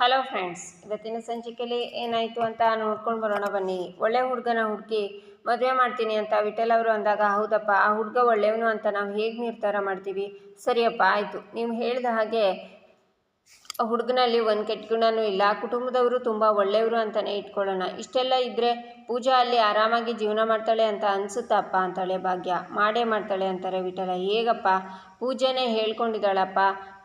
Hello friends, ಇವತ್ತಿನ ಸಂಚಿಕೆಯಲ್ಲಿ ಏನಾಯಿತು ಅಂತ ನೋಡ್ಕೊಂಡು ಬರೋಣ ಬನ್ನಿ. ಒಳ್ಳೆ ಹುಡುಗನ ಹುಡುಕಿ ಮದುವೆ ಮಾಡ್ತೀನಿ ಅಂತ ವಿಠಲ್ ಅವರು ಅಂದಾಗ, ಹೌದಪ್ಪ, ಆ ಹುಡುಗ ಒಳ್ಳೆಯವನು ಅಂತ ನಾವು ಹೇಗೆ ನಿರ್ಧಾರ ಮಾಡ್ತೀವಿ? ಸರಿಯಪ್ಪ, ಆಯಿತು. ನೀವು ಹೇಳಿದ ಹಾಗೆ ಹುಡುಗನಲ್ಲಿ ಒಂದು ಕೆಟ್ಟ ಗುಣನೂ ಇಲ್ಲ. ಕುಟುಂಬದವರು ತುಂಬ ಒಳ್ಳೆಯವರು ಅಂತಲೇ ಇಟ್ಕೊಳ್ಳೋಣ. ಇಷ್ಟೆಲ್ಲ ಇದ್ದರೆ ಪೂಜಾ ಅಲ್ಲಿ ಆರಾಮಾಗಿ ಜೀವನ ಮಾಡ್ತಾಳೆ ಅಂತ ಅನಿಸುತ್ತಪ್ಪ ಅಂತಾಳೆ ಭಾಗ್ಯ. ಮಾಡೇ ಮಾಡ್ತಾಳೆ ಅಂತಾರೆ ವಿಠಲ. ಹೇಗಪ್ಪ? ಪೂಜೆನೇ ಹೇಳ್ಕೊಂಡಿದ್ದಾಳಪ್ಪ.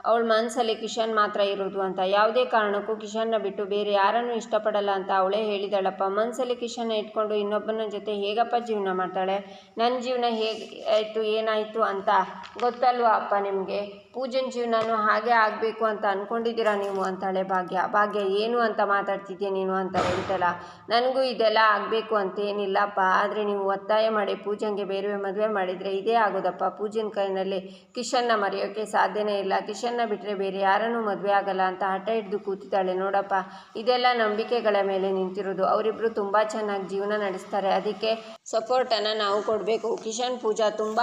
ಅವಳ ಮನಸ್ಸಲ್ಲಿ ಕಿಶನ್ ಮಾತ್ರ ಇರೋದು ಅಂತ. ಯಾವುದೇ ಕಾರಣಕ್ಕೂ ಕಿಶನ್ನ ಬಿಟ್ಟು ಬೇರೆ ಯಾರನ್ನೂ ಇಷ್ಟಪಡಲ್ಲ ಅಂತ ಅವಳೇ ಹೇಳಿದಾಳಪ್ಪ. ಮನಸ್ಸಲ್ಲಿ ಕಿಶನ್ನ ಇಟ್ಕೊಂಡು ಇನ್ನೊಬ್ಬನ ಜೊತೆ ಹೇಗಪ್ಪ ಜೀವನ ಮಾಡ್ತಾಳೆ? ನನ್ನ ಜೀವನ ಹೇಗೆ ಆಯಿತು, ಏನಾಯಿತು ಅಂತ ಗೊತ್ತಲ್ವಾ ಅಪ್ಪ ನಿಮಗೆ? ಪೂಜನ್ ಜೀವನನೂ ಹಾಗೆ ಆಗಬೇಕು ಅಂತ ಅಂದ್ಕೊಂಡಿದ್ದೀರಾ ನೀವು ಅಂತಾಳೆ ಭಾಗ್ಯ. ಭಾಗ್ಯ, ಏನು ಅಂತ ಮಾತಾಡ್ತಿದ್ದೆ ನೀನು ಅಂತ ಹೇಳ್ತಲ್ಲ. ನನಗೂ ಇದೆಲ್ಲ ಆಗಬೇಕು ಅಂತೇನಿಲ್ಲಪ್ಪ ಆದರೆ ನೀವು ಒತ್ತಾಯ ಮಾಡಿ ಪೂಜನ್ಗೆ ಬೇರೆ ಮದುವೆ ಮಾಡಿದರೆ ಇದೇ ಆಗೋದಪ್ಪ. ಪೂಜನ್ ಕೈನಲ್ಲಿ ಕಿಶನ್ನ ಮರೆಯೋಕ್ಕೆ ಸಾಧ್ಯನೇ ಇಲ್ಲ. ಕಿಶನ್ನ ಬಿಟ್ಟರೆ ಬೇರೆ ಯಾರನ್ನೂ ಮದುವೆ ಆಗಲ್ಲ ಅಂತ ಹಠ ಹಿಡಿದು ಕೂತಿದ್ದಾಳೆ. ನೋಡಪ್ಪ, ಇದೆಲ್ಲ ನಂಬಿಕೆಗಳ ಮೇಲೆ ನಿಂತಿರೋದು. ಅವರಿಬ್ಬರು ತುಂಬ ಚೆನ್ನಾಗಿ ಜೀವನ ನಡೆಸ್ತಾರೆ. ಅದಕ್ಕೆ ಸಪೋರ್ಟನ್ನು ನಾವು ಕೊಡಬೇಕು. ಕಿಶನ್ ಪೂಜಾ ತುಂಬ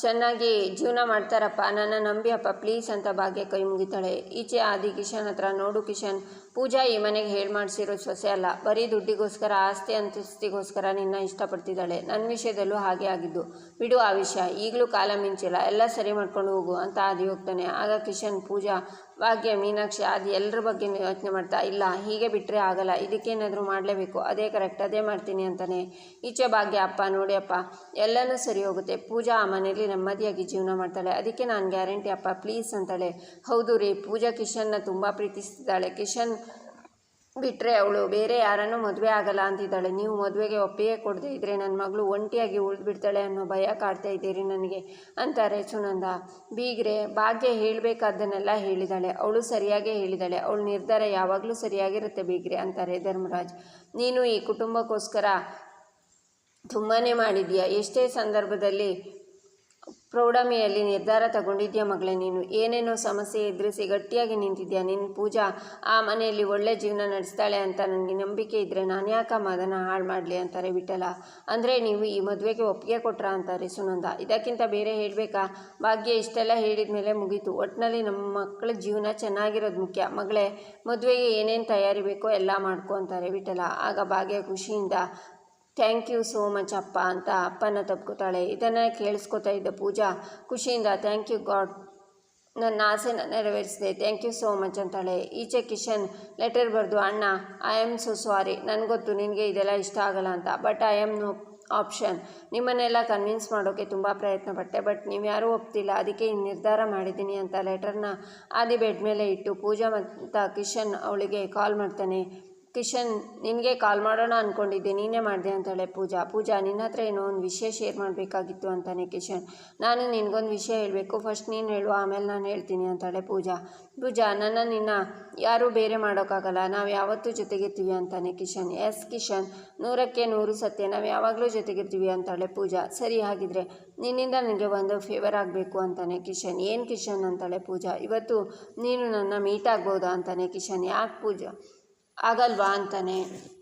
ಚೆನ್ನಾಗಿ ಜೀವನ ಮಾಡ್ತಾರಪ್ಪ. ನನ್ನ ನಂಬಿ ಅಪ್ಪ ಪ್ಲೀಸ್ ಅಂತ ಭಾಗ್ಯ ಕೈ ಮುಗಿತಾಳೆ. ಈಚೆ ಆದಿ ಕಿಶನ್ ಹತ್ರ ನೋಡು ಕಿಶನ್. ಪೂಜಾ ಈ ಮನೆಗೆ ಹೇಳಿ ಮಾಡಿಸಿರೋ ಸೊಸೆ ಅಲ್ಲ. ಬರೀ ದುಡ್ಡಿಗೋಸ್ಕರ, ಆಸ್ತಿ ಅಂತಸ್ತಿಗೋಸ್ಕರ ನಿನ್ನ ಇಷ್ಟಪಡ್ತಿದ್ದಾಳೆ. ನನ್ನ ವಿಷಯದಲ್ಲೂ ಹಾಗೆ ಆಗಿದ್ದು. ಬಿಡು ಆ ವಿಷಯ ಈಗಲೂ ಕಾಲ ಮಿಂಚಿಲ್ಲ. ಎಲ್ಲ ಸರಿ ಮಾಡ್ಕೊಂಡು ಹೋಗು ಅಂತ ಆದಿ ಹೋಗ್ತಾನೆ. ಆಗ ಕಿಶನ್, ಪೂಜಾ ಭಾಗ್ಯ, ಮೀನಾಕ್ಷಿ ಆದಿ ಎಲ್ಲರ ಬಗ್ಗೆ ಯೋಚನೆ ಮಾಡ್ತಾ, ಇಲ್ಲ, ಹೀಗೆ ಬಿಟ್ಟರೆ ಆಗಲ್ಲ ಇದಕ್ಕೇನಾದರೂ ಮಾಡಲೇಬೇಕು, ಅದೇ ಕರೆಕ್ಟ್ ಅದೇ ಮಾಡ್ತೀನಿ ಅಂತಾನೆ. ಈಚೆ ಭಾಗ್ಯ, ಅಪ್ಪ, ನೋಡಿ ಅಪ್ಪ, ಎಲ್ಲನೂ ಸರಿ ಹೋಗುತ್ತೆ. ಪೂಜಾ ಆ ಮನೆಯಲ್ಲಿ ನೆಮ್ಮದಿಯಾಗಿ ಜೀವನ ಮಾಡ್ತಾಳೆ. ಅದಕ್ಕೆ ನಾನು ಗ್ಯಾರಂಟಿ ಅಪ್ಪ ಪ್ಲೀಸ್ ಅಂತಾಳೆ. ಹೌದು ರೀ, ಪೂಜಾ ಕಿಶನ್ನ ತುಂಬ ಪ್ರೀತಿಸ್ತಿದ್ದಾಳೆ. ಕಿಶನ್ ಬಿಟ್ಟರೆ ಅವಳು ಬೇರೆ ಯಾರನ್ನೂ ಮದುವೆ ಆಗಲ್ಲ ಅಂತಿದ್ದಾಳೆ. ನೀವು ಮದುವೆಗೆ ಒಪ್ಪಿಗೆ ಕೊಡದೇ ಇದ್ದರೆ ನನ್ನ ಮಗಳು ಒಂಟಿಯಾಗಿ ಉಳಿದ್ಬಿಡ್ತಾಳೆ ಅನ್ನೋ ಭಯ ಕಾಡ್ತಾ ಇದ್ದೀರಿ ನನಗೆ, ಅಂತಾರೆ ಸುನಂದ. ಬೀಗ್ರೆ, ಭಾಗ್ಯ ಹೇಳಬೇಕಾದ್ದನ್ನೆಲ್ಲ ಹೇಳಿದಾಳೆ. ಅವಳು ಸರಿಯಾಗೇ ಹೇಳಿದಾಳೆ. ಅವಳು ನಿರ್ಧಾರ ಯಾವಾಗಲೂ ಸರಿಯಾಗಿರುತ್ತೆ ಬೀಗ್ರೆ, ಅಂತಾರೆ ಧರ್ಮರಾಜ್. ನೀನು ಈ ಕುಟುಂಬಕ್ಕೋಸ್ಕರ ತುಂಬಾ ಮಾಡಿದೀಯ ಎಷ್ಟೇ ಸಂದರ್ಭದಲ್ಲಿ ಪ್ರೌಢಮೆಯಲ್ಲಿ ನಿರ್ಧಾರ ತಗೊಂಡಿದ್ಯಾ ಮಗಳೇ ನೀನು? ಏನೇನೋ ಸಮಸ್ಯೆ ಎದುರಿಸಿ ಗಟ್ಟಿಯಾಗಿ ನಿಂತಿದ್ಯಾ? ನಿನ್ನ ಪೂಜಾ, ಆ ಮನೆಯಲ್ಲಿ ಒಳ್ಳೆ ಜೀವನ ನಡೆಸ್ತಾಳೆ ಅಂತ ನನಗೆ ನಂಬಿಕೆ ಇದ್ದರೆ ನಾನು ಯಾಕಮ್ಮ ಅದನ್ನು ಹಾಳು ಮಾಡಲಿ ಅಂತಾರೆ ವಿಠಲ. ಅಂದರೆ ನೀವು ಈ ಮದುವೆಗೆ ಒಪ್ಪಿಗೆ ಕೊಟ್ರ ಅಂತಾರೆ ಸುನಂದ. ಇದಕ್ಕಿಂತ ಬೇರೆ ಹೇಳಬೇಕಾ? ಭಾಗ್ಯ ಇಷ್ಟೆಲ್ಲ ಹೇಳಿದ ಮೇಲೆ ಮುಗೀತು. ಒಟ್ಟಿನಲ್ಲಿ ನಮ್ಮ ಮಕ್ಕಳ ಜೀವನ ಚೆನ್ನಾಗಿರೋದು ಮುಖ್ಯ. ಮಗಳೇ, ಮದುವೆಗೆ ಏನೇನು ತಯಾರಿ ಬೇಕೋ ಎಲ್ಲ ಮಾಡ್ಕೊ ಅಂತಾರೆ ವಿಠಲ. ಆಗ ಭಾಗ್ಯ ಖುಷಿಯಿಂದ ಥ್ಯಾಂಕ್ ಯು ಸೋ ಮಚ್ ಅಪ್ಪ ಅಂತ ಅಪ್ಪನ ತಪ್ಕೋತಾಳೆ ಇದನ್ನು ಕೇಳಿಸ್ಕೊತಾ ಇದ್ದ ಪೂಜಾ ಖುಷಿಯಿಂದ, ಥ್ಯಾಂಕ್ ಯು ಗಾಡ್, ನನ್ನ ಆಸೆನ ನೆರವೇರಿಸಿದೆ. ಥ್ಯಾಂಕ್ ಯು ಸೋ ಮಚ್ ಅಂತಾಳೆ. ಈಚೆ ಕಿಶನ್, ಲೆಟರ್ ಬರೆದು, ಅಣ್ಣ ಐ ಆಮ್ ಸೊ ಸಾರಿ ನನಗೊತ್ತು ನಿನಗೆ ಇದೆಲ್ಲ ಇಷ್ಟ ಆಗಲ್ಲ ಅಂತ. But I am no option ನಿಮ್ಮನ್ನೆಲ್ಲ ಕನ್ವಿನ್ಸ್ ಮಾಡೋಕ್ಕೆ ತುಂಬ ಪ್ರಯತ್ನ ಪಟ್ಟೆ ಬಟ್ ನೀವು ಯಾರೂ ಒಪ್ತಿಲ್ಲ. ಅದಕ್ಕೆ ಈ ನಿರ್ಧಾರ ಮಾಡಿದ್ದೀನಿ ಅಂತ ಲೆಟರ್ನ ಆದಿ ಬೆಡ್ ಮೇಲೆ ಇಟ್ಟು ಪೂಜಾ ಮತ್ತು ಕಿಶನ್ ಅವಳಿಗೆ ಕಾಲ್ ಮಾಡ್ತಾನೆ. ಕಿಶನ್, ನಿನಗೆ ಕಾಲ್ ಮಾಡೋಣ ಅಂದ್ಕೊಂಡಿದ್ದೆ ನೀನೇ ಮಾಡಿದೆ ಅಂತಾಳೆ ಪೂಜಾ. ಪೂಜಾ, ನಿನ್ನ ಹತ್ರ ಏನೋ ಒಂದು ವಿಷಯ ಶೇರ್ ಮಾಡಬೇಕಾಗಿತ್ತು ಅಂತಾನೆ ಕಿಶನ್. ನಾನು ನಿನಗೊಂದು ವಿಷಯ ಹೇಳಬೇಕು. ಫಸ್ಟ್ ನೀನು ಹೇಳು, ಆಮೇಲೆ ನಾನು ಹೇಳ್ತೀನಿ ಅಂತಾಳೆ ಪೂಜಾ. ಪೂಜಾ, ನನ್ನ ನಿನ್ನ ಯಾರೂ ಬೇರೆ ಮಾಡೋಕ್ಕಾಗಲ್ಲ. ನಾವು ಯಾವತ್ತೂ ಜೊತೆಗಿರ್ತೀವಿ ಅಂತಾನೆ ಕಿಶನ್. ಎಸ್ ಕಿಶನ್, ನೂರಕ್ಕೆ ನೂರು ಸತ್ಯ. ನಾವು ಯಾವಾಗಲೂ ಜೊತೆಗಿರ್ತೀವಿ ಅಂತಾಳೆ ಪೂಜಾ. ಸರಿ, ಹಾಗಿದ್ರೆ ನಿನ್ನಿಂದ ನನಗೆ ಒಂದು ಫೇವರ್ ಆಗಬೇಕು ಅಂತಾನೆ ಕಿಶನ್. ಏನು ಕಿಶನ್ ಅಂತಾಳೆ ಪೂಜಾ. ಇವತ್ತು ನೀನು ನನ್ನ ಮೀಟ್ ಆಗ್ಬೋದಾ ಅಂತಾನೆ ಕಿಶನ್. ಯಾಕೆ ಪೂಜಾ? ಆಗಲ್ವಾ ಅಂತಾನೆ.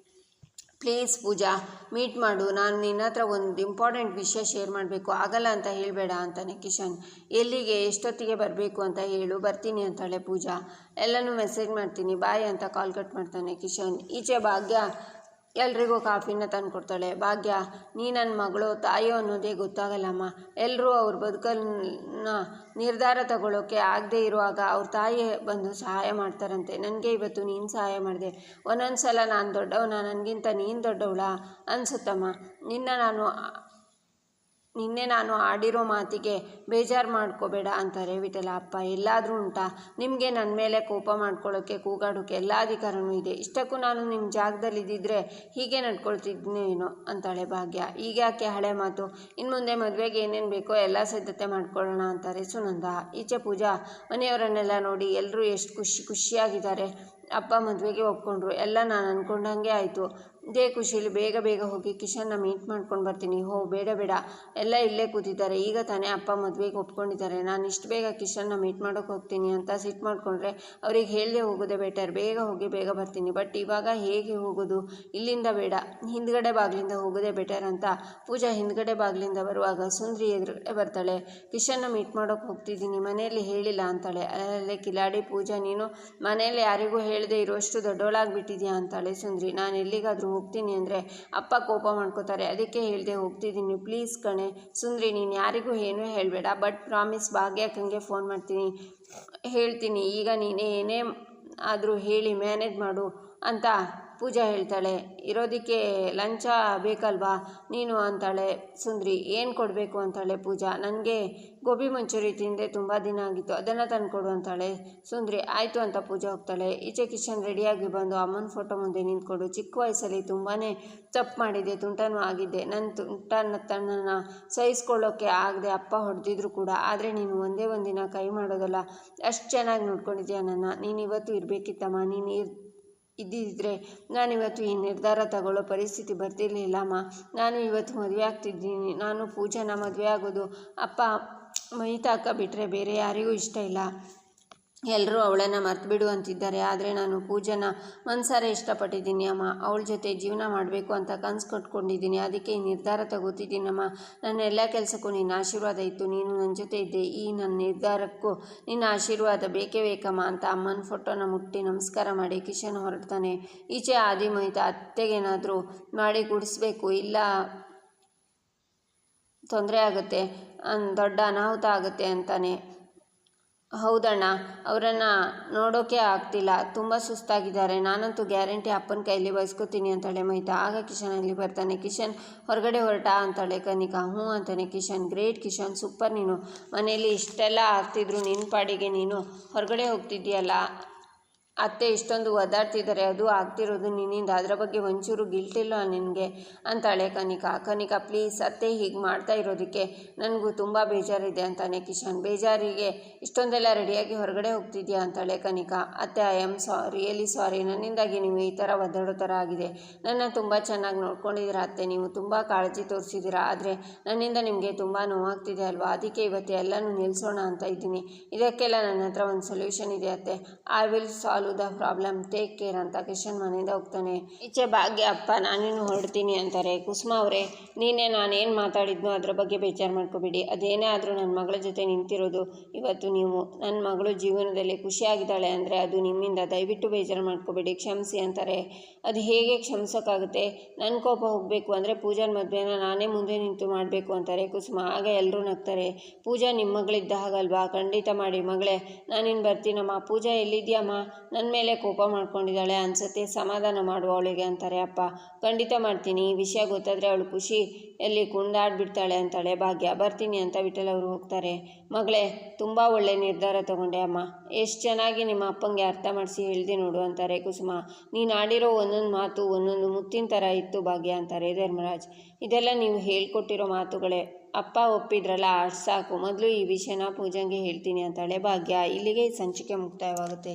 ಪ್ಲೀಸ್ ಪೂಜಾ, ಮೀಟ್ ಮಾಡು. ನಾನು ನಿನ್ನ ಹತ್ರ ಒಂದು ಇಂಪಾರ್ಟೆಂಟ್ ವಿಷಯ ಶೇರ್ ಮಾಡಬೇಕು. ಆಗಲ್ಲ ಅಂತ ಹೇಳಬೇಡ ಅಂತಾನೆ ಕಿಶನ್. ಎಲ್ಲಿಗೆ, ಎಷ್ಟೊತ್ತಿಗೆ ಬರಬೇಕು ಅಂತ ಹೇಳು. ಬರ್ತೀನಿ ಅಂತಾಳೆ ಪೂಜಾ. ಎಲ್ಲನೂ ಮೆಸೇಜ್ ಮಾಡ್ತೀನಿ. ಬಾಯ್ ಅಂತ ಕಾಲ್ ಕಟ್ ಮಾಡ್ತಾನೆ ಕಿಶನ್. ಈಚೆ ಭಾಗ್ಯ ಎಲ್ರಿಗೂ ಕಾಫಿನ ತಂದು ಕೊಡ್ತಾಳೆ ಭಾಗ್ಯ, ನೀ ನನ್ನ ಮಗಳು ತಾಯೋ ಅನ್ನೋದೇ ಗೊತ್ತಾಗಲ್ಲಮ್ಮ. ಎಲ್ಲರೂ ಅವ್ರ ಬದುಕನ್ನ ನಿರ್ಧಾರ ತಗೊಳ್ಳೋಕ್ಕೆ ಆಗದೆ ಇರುವಾಗ ಅವ್ರ ತಾಯಿ ಬಂದು ಸಹಾಯ ಮಾಡ್ತಾರಂತೆ. ನನಗೆ ಇವತ್ತು ನೀನು ಸಹಾಯ ಮಾಡಿದೆ. ಒಂದೊಂದು ಸಲ ನಾನು ದೊಡ್ಡವನ, ನನಗಿಂತ ನೀನು ದೊಡ್ಡವಳ ಅನಿಸುತ್ತಮ್ಮ. ನಿನ್ನ ನಾನು ನಿನ್ನೆ ನಾನು ಆಡಿರೋ ಮಾತಿಗೆ ಬೇಜಾರು ಮಾಡ್ಕೋಬೇಡ ಅಂತಾರೆ ವಿಠಲ ಅಪ್ಪ. ಎಲ್ಲಾದರೂ ಉಂಟಾ? ನಿಮಗೆ ನನ್ನ ಮೇಲೆ ಕೋಪ ಮಾಡ್ಕೊಳ್ಳೋಕ್ಕೆ ಕೂಗಾಡೋಕ್ಕೆ ಎಲ್ಲ ಅಧಿಕಾರವೂ ಇದೆ. ಇಷ್ಟಕ್ಕೂ ನಾನು ನಿಮ್ಮ ಜಾಗದಲ್ಲಿ ಇದ್ದಿದ್ರೆ ಹೀಗೆ ನಡ್ಕೊಳ್ತಿದ್ನೇನೋ ಅಂತಾಳೆ ಭಾಗ್ಯ. ಈಗ ಯಾಕೆ ಹಳೆ ಮಾತು? ಇನ್ನು ಮುಂದೆ ಮದುವೆಗೆ ಏನೇನು ಬೇಕೋ ಎಲ್ಲ ಸಿದ್ಧತೆ ಮಾಡ್ಕೊಳ್ಳೋಣ ಅಂತಾರೆ ಸುನಂದ. ಈಚೆ ಪೂಜಾ, ಮನೆಯವರನ್ನೆಲ್ಲ ನೋಡಿ ಎಲ್ಲರೂ ಎಷ್ಟು ಖುಷಿ ಖುಷಿಯಾಗಿದ್ದಾರೆ. ಅಪ್ಪ ಮದುವೆಗೆ ಒಪ್ಕೊಂಡ್ರು. ಎಲ್ಲ ನಾನು ಅಂದ್ಕೊಂಡಂಗೆ ಆಯಿತು. ಇದೇ ಖುಷಿಲಿ ಬೇಗ ಬೇಗ ಹೋಗಿ ಕಿಶನ್ನ ಮೀಟ್ ಮಾಡ್ಕೊಂಡು ಬರ್ತೀನಿ. ಹೋ, ಬೇಡ ಬೇಡ. ಎಲ್ಲ ಇಲ್ಲೇ ಕೂತಿದ್ದಾರೆ. ಈಗ ತಾನೇ ಅಪ್ಪ ಮದುವೆಗೆ ಒಪ್ಕೊಂಡಿದ್ದಾರೆ. ನಾನು ಇಷ್ಟು ಬೇಗ ಕಿಶನ್ನ ಮೀಟ್ ಮಾಡೋಕೆ ಹೋಗ್ತೀನಿ ಅಂತ ಸಿಟ್ ಮಾಡಿಕೊಂಡ್ರೆ ಅವ್ರಿಗೆ ಹೇಳದೆ ಹೋಗೋದೇ ಬೆಟರ್ ಬೇಗ ಹೋಗಿ ಬೇಗ ಬರ್ತೀನಿ. ಬಟ್ ಇವಾಗ ಹೇಗೆ ಹೋಗೋದು? ಇಲ್ಲಿಂದ ಬೇಡ. ಹಿಂದ್ಗಡೆ ಬಾಗಿಲಿಂದ ಹೋಗೋದೇ ಬೆಟರ್ ಅಂತ ಪೂಜಾ ಹಿಂದ್ಗಡೆ ಬಾಗಿಲಿಂದ ಬರುವಾಗ ಸುಂದ್ರಿ ಎದುರುಗಡೆ ಬರ್ತಾಳೆ. ಕಿಶನ್ನ ಮೀಟ್ ಮಾಡೋಕೆ ಹೋಗ್ತಿದ್ದೀನಿ. ಮನೆಯಲ್ಲಿ ಹೇಳಿಲ್ಲ ಅಂತಾಳೆ. ಅಲ್ಲೇ ಕಿಲಾಡಿ, ಪೂಜಾ, ನೀನು ಮನೆಯಲ್ಲಿ ಯಾರಿಗೂ ಹೇಳದೆ ಇರುವಷ್ಟು ದೊಡ್ಡವಳಾಗ್ಬಿಟ್ಟಿದ್ಯಾ ಅಂತಾಳೆ ಸುಂದ್ರಿ. ನಾನು ಎಲ್ಲಿಗಾದರೂ ಹೋಗ್ತೀನಿ ಅಂದರೆ ಅಪ್ಪ ಕೋಪ ಮಾಡ್ಕೋತಾರೆ. ಅದಕ್ಕೆ ಹೇಳ್ದೆ ಹೋಗ್ತಿದ್ದೀನಿ. ಪ್ಲೀಸ್ ಕಣೆ. ಸುಂದ್ರಿ, ನೀನು ಯಾರಿಗೂ ಏನೂ ಹೇಳಬೇಡ. ಬಟ್ ಪ್ರಾಮಿಸ್ ಭಾಗ್ಯಕ್ಕಂಗೆ ಫೋನ್ ಮಾಡ್ತೀನಿ. ಹೇಳ್ತೀನಿ. ಈಗ ನೀನೇ ಏನೇ ಆದರೂ ಹೇಳಿ ಮ್ಯಾನೇಜ್ ಮಾಡು ಅಂತ ಪೂಜಾ ಹೇಳ್ತಾಳೆ, ಇರೋದಕ್ಕೆ ಲಂಚ ಬೇಕಲ್ವಾ? ನೀನು ಅಂತಾಳೆ, ಸುಂದ್ರಿ, ಏನು ಕೊಡಬೇಕು ಅಂತಾಳೆ ಪೂಜಾ. ನನಗೆ ಗೋಬಿ ಮಂಚೂರಿ ತಿಂದೆ ತುಂಬ ದಿನ ಆಗಿತ್ತು, ಅದನ್ನು ತಂದುಕೊಡು ಅಂತಾಳೆ. ಸುಂದ್ರಿ, ಆಯಿತು ಅಂತ ಪೂಜಾ ಹೋಗ್ತಾಳೆ. ಈಚೆ ಕಿಶನ್ ರೆಡಿಯಾಗಿ ಬಂದು ಅಮ್ಮನ ಫೋಟೋ ಮುಂದೆ ನಿಂತ್ಕೊಂಡು. ಚಿಕ್ಕ ವಯಸ್ಸಲ್ಲಿ ತುಂಬಾ ತಪ್ಪು ಮಾಡಿದ್ದೆ, ತುಂಟನೂ ಆಗಿದ್ದೆ. ನನ್ನ ತುಂಟನ ತನ್ನನ್ನು ಸಹಿಸ್ಕೊಳ್ಳೋಕ್ಕೆ ಆಗದೆ ಅಪ್ಪ ಹೊಡೆದಿದ್ರು ಕೂಡ. ಆದರೆ ನೀನು ಒಂದೇ ಒಂದಿನ ಕೈ ಮಾಡೋದಲ್ಲ. ಅಷ್ಟು ಚೆನ್ನಾಗಿ ನೋಡ್ಕೊಂಡಿದ್ದೀಯ ನನ್ನ? ನೀನು ಇವತ್ತು ಇರಬೇಕಿತ್ತಮ್ಮ. ನೀನು ಇರ್ ಇದ್ದಿದ್ದರೆ ನಾನಿವತ್ತು ಈ ನಿರ್ಧಾರ ತಗೊಳ್ಳೋ ಪರಿಸ್ಥಿತಿ ಬರ್ತಿರ್ಲಿಲ್ಲಮ್ಮ ನಾನು ಇವತ್ತು ಮದುವೆ ಆಗ್ತಿದ್ದೀನಿ. ನಾನು ಪೂಜಾನ ಮದುವೆ ಆಗೋದು ಅಪ್ಪ ಮೈತಾಕ ಅಕ್ಕ ಬಿಟ್ಟರೆ ಬೇರೆ ಯಾರಿಗೂ ಇಷ್ಟ ಇಲ್ಲ. ಎಲ್ಲರೂ ಅವಳನ್ನು ಮರ್ತು ಬಿಡು ಅಂತಿದ್ದಾರೆ. ಆದರೆ ನಾನು ಪೂಜನ ಮನ್ಸಾರೆ ಇಷ್ಟಪಟ್ಟಿದ್ದೀನಿ ಅಮ್ಮ. ಅವಳ ಜೊತೆ ಜೀವನ ಮಾಡಬೇಕು ಅಂತ ಕನಸು ಕಟ್ಕೊಂಡಿದ್ದೀನಿ. ಅದಕ್ಕೆ ಈ ನಿರ್ಧಾರ ತಗೋತಿದ್ದೀನಮ್ಮ ನನ್ನ ಎಲ್ಲ ಕೆಲಸಕ್ಕೂ ನಿನ್ನ ಆಶೀರ್ವಾದ ಇತ್ತು. ನೀನು ನನ್ನ ಜೊತೆ ಇದ್ದೆ. ಈ ನನ್ನ ನಿರ್ಧಾರಕ್ಕೂ ನಿನ್ನ ಆಶೀರ್ವಾದ ಬೇಕೇ ಬೇಕಮ್ಮ ಅಂತ ಅಮ್ಮನ ಫೋಟೋನ ಮುಟ್ಟಿ ನಮಸ್ಕಾರ ಮಾಡಿ ಕಿಶನ್ ಹೊರಡ್ತಾನೆ. ಈಚೆ ಆದಿ ಮೊಯ್ತ ಅತ್ತೆಗೇನಾದರೂ ಮಾಡಿ ಗುಡಿಸ್ಬೇಕು. ಇಲ್ಲ ತೊಂದರೆ ಆಗುತ್ತೆ. ದೊಡ್ಡ ಅನಾಹುತ ಆಗುತ್ತೆ ಅಂತಾನೆ. ಹೌದಣ್ಣ, ಅವರನ್ನು ನೋಡೋಕೆ ಆಗ್ತಿಲ್ಲ. ತುಂಬ ಸುಸ್ತಾಗಿದ್ದಾರೆ. ನಾನಂತೂ ಗ್ಯಾರಂಟಿ ಅಪ್ಪನ ಕೈಯಲ್ಲಿ ಬಯಸ್ಕೋತೀನಿ ಅಂತಾಳೆ ಮೈತಾ. ಆಗ ಕಿಶನ್ ಅಲ್ಲಿ ಬರ್ತಾನೆ. ಕಿಶನ್ ಹೊರಗಡೆ ಹೊರಟ ಅಂತಾಳೆ ಕನಿಕಾ. ಹ್ಞೂ ಅಂತಾನೆ ಕಿಶನ್. ಗ್ರೇಟ್ ಕಿಶನ್. ಸೂಪರ್ ನೀನು. ಮನೇಲಿ ಇಷ್ಟೆಲ್ಲ ಆಗ್ತಿದ್ರು ನಿನ್ನ ಪಾಡಿಗೆ ನೀನು. ಹೊರಗಡೆ ಹೋಗ್ತಿದ್ದೀಯಲ್ಲ. ಅತ್ತೆ ಇಷ್ಟೊಂದು ಒದ್ದಾಡ್ತಿದ್ದಾರೆ ಅದು ಆಗ್ತಿರೋದು ನಿನ್ನಿಂದ. ಅದರ ಬಗ್ಗೆ ಒಂಚೂರು ಗಿಲ್ಟ್ ಇಲ್ಲ ನಿನಗೆ? ಅಂತಾಳೆ ಕನಿಕಾ. ಕನಿಕಾ ಪ್ಲೀಸ್ ಅತ್ತೆ ಹೀಗೆ ಮಾಡ್ತಾ ಇರೋದಕ್ಕೆ ನನಗೂ ತುಂಬ ಬೇಜಾರಿದೆ ಅಂತಾನೆ ಕಿಶನ್. ಬೇಜಾರಿಗೆ, ಇಷ್ಟೊಂದೆಲ್ಲ ರೆಡಿಯಾಗಿ ಹೊರಗಡೆ ಹೋಗ್ತಿದ್ಯಾ ಅಂತಾಳೆ ಕನಿಕಾ. ಅತ್ತೆ I am so really sorry ನನ್ನಿಂದಾಗಿ ನೀವು ಈ ಥರ ಒದ್ದಾಡೋ ಥರ ಆಗಿದೆ. ನನ್ನ ತುಂಬ ಚೆನ್ನಾಗಿ ನೋಡ್ಕೊಂಡಿದ್ದೀರಾ ಅತ್ತೆ. ನೀವು ತುಂಬ ಕಾಳಜಿ ತೋರಿಸಿದ್ದೀರಾ. ಆದರೆ ನನ್ನಿಂದ ನಿಮಗೆ ತುಂಬ ನೋವಾಗ್ತಿದೆ ಅಲ್ವಾ? ಅದಕ್ಕೆ ಇವತ್ತು ಎಲ್ಲನೂ ನಿಲ್ಲಿಸೋಣ ಅಂತ ಇದ್ದೀನಿ. ಇದಕ್ಕೆಲ್ಲ ನನ್ನ ಹತ್ರ ಒಂದು ಸೊಲ್ಯೂಷನ್ ಇದೆ ಅತ್ತೆ. I will solve the problem take care ಅಂತ ಕಿಶನ್ ಮನೆಯಿಂದ ಹೋಗ್ತಾನೆ. ಈಚೆ ಭಾಗ್ಯ ಅಪ್ಪ ನಾನೇನು ಹೊರಡ್ತೀನಿ ಅಂತಾರೆ. ಕುಸುಮ ಅವರೇ, ನೀನೇ ನಾನೇನು ಮಾತಾಡಿದ್ನೋ ಅದ್ರ ಬಗ್ಗೆ ಬೇಜಾರು ಮಾಡ್ಕೋಬೇಡಿ. ಅದೇನೇ ಆದರೂ ನನ್ನ ಮಗಳ ಜೊತೆ ನಿಂತಿರೋದು ಇವತ್ತು ನೀವು. ನನ್ನ ಮಗಳು ಜೀವನದಲ್ಲಿ ಖುಷಿಯಾಗಿದ್ದಾಳೆ ಅಂದರೆ ಅದು ನಿಮ್ಮಿಂದ ದಯವಿಟ್ಟು ಬೇಜಾರು ಮಾಡ್ಕೋಬೇಡಿ, ಕ್ಷಮಿಸಿ ಅಂತಾರೆ. ಅದು ಹೇಗೆ ಕ್ಷಮಿಸೋಕ್ಕಾಗುತ್ತೆ? ನನ್ನ ಕೋಪ ಹೋಗಬೇಕು ಅಂದರೆ ಪೂಜಾನ ಮದುವೆನ ನಾನೇ ಮುಂದೆ ನಿಂತು ಮಾಡಬೇಕು ಅಂತಾರೆ ಕುಸುಮ. ಆಗ ಎಲ್ಲರೂ ನಗ್ತಾರೆ. ಪೂಜಾ ನಿಮ್ಮ ಮಗಳಿದ್ದ ಹಾಗಲ್ವಾ? ಖಂಡಿತ ಮಾಡಿ ಮಗಳೇ ನಾನಿನ್ನು ಬರ್ತೀನಮ್ಮ. ಪೂಜಾ ಎಲ್ಲಿದ್ಯಮ್ಮ? ನನ್ನ ಮೇಲೆ ಕೋಪ ಮಾಡ್ಕೊಂಡಿದ್ದಾಳೆ ಅನ್ಸುತ್ತೆ. ಸಮಾಧಾನ ಮಾಡುವ ಅವಳಿಗೆ ಅಂತಾರೆ, ಅಪ್ಪ, ಖಂಡಿತ ಮಾಡ್ತೀನಿ. ಈ ವಿಷಯ ಗೊತ್ತಾದರೆ ಅವಳು ಖುಷಿ ಎಲ್ಲಿ ಕುಂದಾಡ್ಬಿಡ್ತಾಳೆ ಅಂತಾಳೆ. ಭಾಗ್ಯ, ಬರ್ತೀನಿ ಅಂತ ವಿಠಲ್ ಅವರು ಹೋಗ್ತಾರೆ. ಮಗಳೇ, ತುಂಬ ಒಳ್ಳೆ ನಿರ್ಧಾರ ತಗೊಂಡೆ ಅಮ್ಮ. ಎಷ್ಟು ಚೆನ್ನಾಗಿ ನಿಮ್ಮ ಅಪ್ಪಂಗೆ ಅರ್ಥ ಮಾಡಿಸಿ ಹೇಳ್ದೆ ನೋಡು ಅಂತಾರೆ ಕುಸುಮ. ನೀನು ಆಡಿರೋ ಒಂದೊಂದು ಮಾತು ಒಂದೊಂದು ಮುತ್ತಿನ ಥರ ಇತ್ತು ಭಾಗ್ಯ ಅಂತಾರೆ ಧರ್ಮರಾಜ್. ಇದೆಲ್ಲ ನೀವು ಹೇಳ್ಕೊಟ್ಟಿರೋ ಮಾತುಗಳೇ. ಅಪ್ಪ ಒಪ್ಪಿದ್ರಲ್ಲ, ಅಷ್ಟು ಸಾಕು. ಮೊದಲು ಈ ವಿಷಯನ ಪೂಜಂಗೆ ಹೇಳ್ತೀನಿ ಅಂತಾಳೆ ಭಾಗ್ಯ. ಇಲ್ಲಿಗೆ ಸಂಚಿಕೆ ಮುಕ್ತಾಯವಾಗುತ್ತೆ.